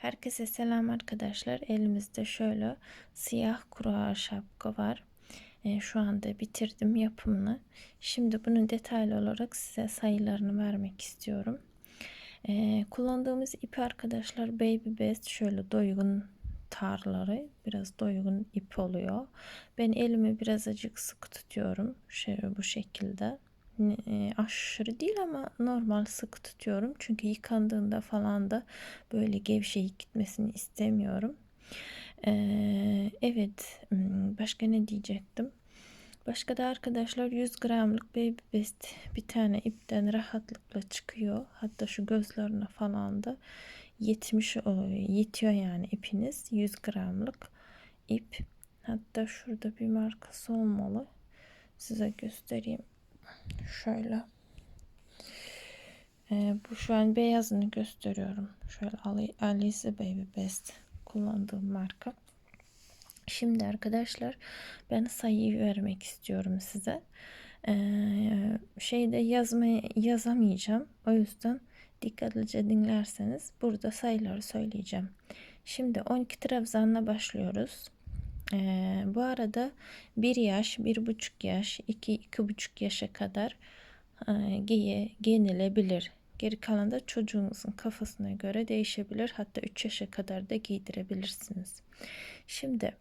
Herkese selam arkadaşlar. Elimizde şöyle siyah kura şapka var. E, şu anda bitirdim yapımını. Şimdi bunu detaylı olarak size sayılarını vermek istiyorum. E, kullandığımız ip arkadaşlar Baby Best şöyle doygun tarları biraz doygun ip oluyor. Ben elimi biraz acık sıkı tutuyorum. Şöyle bu şekilde e, aşırı değil ama normal sık tutuyorum. Çünkü yıkandığında falan da böyle gevşeyip gitmesini istemiyorum. Evet hmm, başka ne diyecektim? Başka da arkadaşlar 100 gramlık baby best bir tane ipten rahatlıkla çıkıyor. Hatta şu gözlerine falan da 70 yetiyor yani ipiniz 100 gramlık ip. Hatta şurada bir markası olmalı. Size göstereyim. Şöyle. Ee, bu şu an beyazını gösteriyorum. Şöyle Alice Baby Best kullandığım marka. Şimdi arkadaşlar ben sayıyı vermek istiyorum size. Ee, şeyde yazmaya yazamayacağım. O yüzden dikkatlice dinlerseniz burada sayıları söyleyeceğim. Şimdi 12 trabzanla başlıyoruz. Ee, bu arada bir yaş, bir buçuk yaş, iki, iki buçuk yaşa kadar e, giye, giyinilebilir. Geri kalan da çocuğunuzun kafasına göre değişebilir. Hatta 3 yaşa kadar da giydirebilirsiniz. Şimdi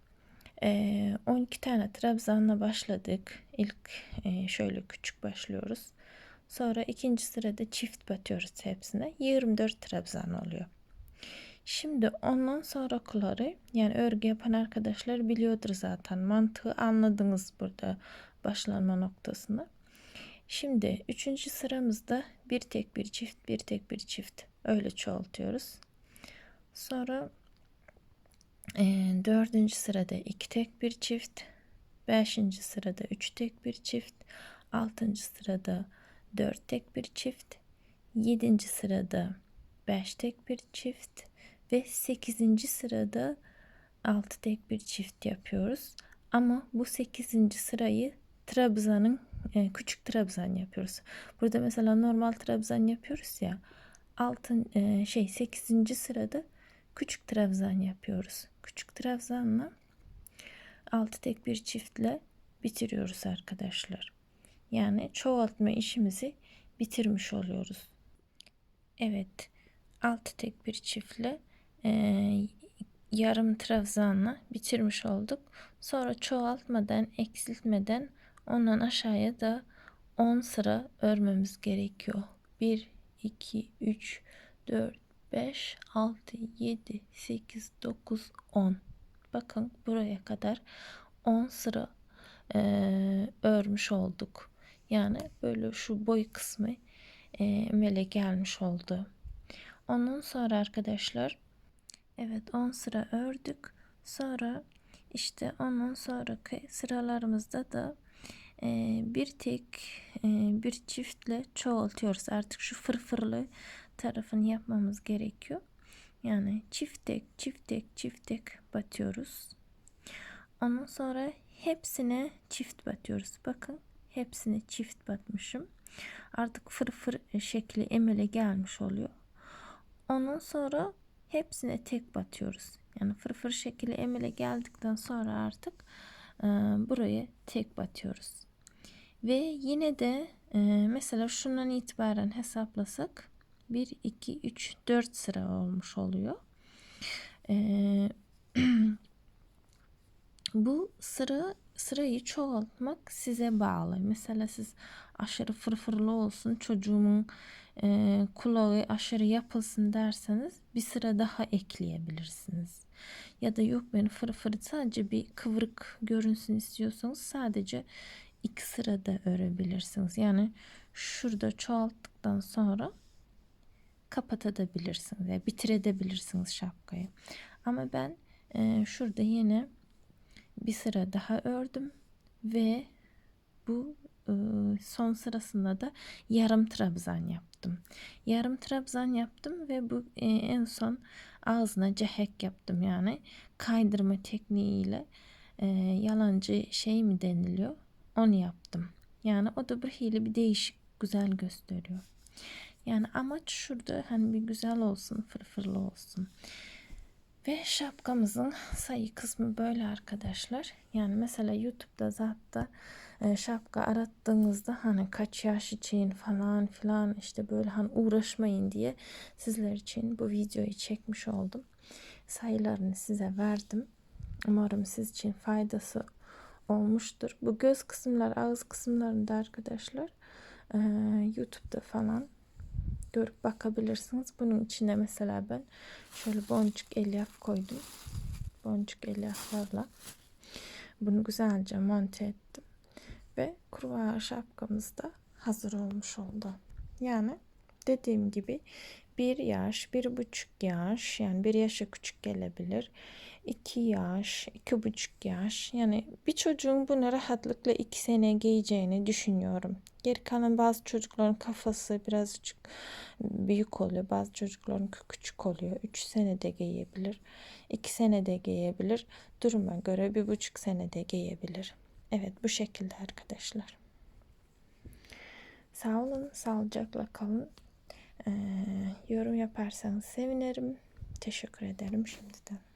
e, 12 tane trabzanla başladık. İlk e, şöyle küçük başlıyoruz. Sonra ikinci sırada çift batıyoruz hepsine. 24 trabzan oluyor. Şimdi ondan sonrakileri yani örgü yapan arkadaşlar biliyordur zaten. Mantığı anladınız burada başlanma noktasını. Şimdi üçüncü sıramızda bir tek bir çift bir tek bir çift öyle çoğaltıyoruz. Sonra e, dördüncü sırada iki tek bir çift. Beşinci sırada üç tek bir çift. Altıncı sırada dört tek bir çift. Yedinci sırada beş tek bir çift ve 8. sırada 6 tek bir çift yapıyoruz. Ama bu 8. sırayı trabzanın e, küçük trabzan yapıyoruz. Burada mesela normal trabzan yapıyoruz ya. Altın e, şey 8. sırada küçük trabzan yapıyoruz. Küçük trabzanla 6 tek bir çiftle bitiriyoruz arkadaşlar. Yani çoğaltma işimizi bitirmiş oluyoruz. Evet. 6 tek bir çiftle e, yarım trabzanla bitirmiş olduk. Sonra çoğaltmadan, eksiltmeden ondan aşağıya da 10 sıra örmemiz gerekiyor. 1, 2, 3, 4, 5, 6, 7, 8, 9, 10. Bakın buraya kadar 10 sıra e, örmüş olduk. Yani böyle şu boy kısmı e, mele gelmiş oldu. Ondan sonra arkadaşlar Evet 10 sıra ördük. Sonra işte ondan sonraki sıralarımızda da e, bir tek e, bir çiftle çoğaltıyoruz. Artık şu fırfırlı tarafını yapmamız gerekiyor. Yani çift tek çift tek çift tek batıyoruz. Ondan sonra hepsine çift batıyoruz. Bakın hepsine çift batmışım. Artık fırfır şekli emele gelmiş oluyor. Ondan sonra hepsine tek batıyoruz. Yani fırfır şekli emele geldikten sonra artık e, buraya tek batıyoruz. Ve yine de e, mesela şundan itibaren hesaplasak 1, 2, 3, 4 sıra olmuş oluyor. E, bu sıra sırayı çoğaltmak size bağlı. Mesela siz aşırı fırfırlı olsun çocuğumun e, kulağı aşırı yapılsın derseniz bir sıra daha ekleyebilirsiniz. Ya da yok ben fırfır sadece bir kıvrık görünsün istiyorsanız sadece iki sırada örebilirsiniz. Yani şurada çoğalttıktan sonra kapatabilirsiniz yani bitirebilirsiniz şapkayı. Ama ben e, şurada yine bir sıra daha ördüm ve bu e, son sırasında da yarım trabzan yaptım. Yarım trabzan yaptım ve bu e, en son ağzına cehek yaptım yani kaydırma tekniğiyle e, yalancı şey mi deniliyor onu yaptım. Yani o da bir hile bir değişik güzel gösteriyor. Yani amaç şurada hani bir güzel olsun fırfırlı olsun. Ve şapkamızın sayı kısmı böyle arkadaşlar. Yani mesela YouTube'da zaten şapka arattığınızda hani kaç yaş için falan filan işte böyle hani uğraşmayın diye sizler için bu videoyu çekmiş oldum. Sayılarını size verdim. Umarım siz için faydası olmuştur. Bu göz kısımlar, ağız kısımlarında arkadaşlar e, YouTube'da falan görüp bakabilirsiniz. Bunun içine mesela ben şöyle boncuk elyaf koydum. Boncuk elyaflarla bunu güzelce monte ettim. Ve kurbağa şapkamız da hazır olmuş oldu. Yani dediğim gibi bir yaş, bir buçuk yaş yani bir yaşa küçük gelebilir. 2 yaş, iki buçuk yaş yani bir çocuğun bunu rahatlıkla iki sene giyeceğini düşünüyorum. Geri kalan bazı çocukların kafası birazcık büyük oluyor. Bazı çocukların küçük oluyor. 3 senede giyebilir. 2 senede giyebilir. Duruma göre bir buçuk senede giyebilir. Evet bu şekilde arkadaşlar. Sağ olun, sağlıcakla kalın. Yorum yaparsanız sevinirim. Teşekkür ederim şimdiden.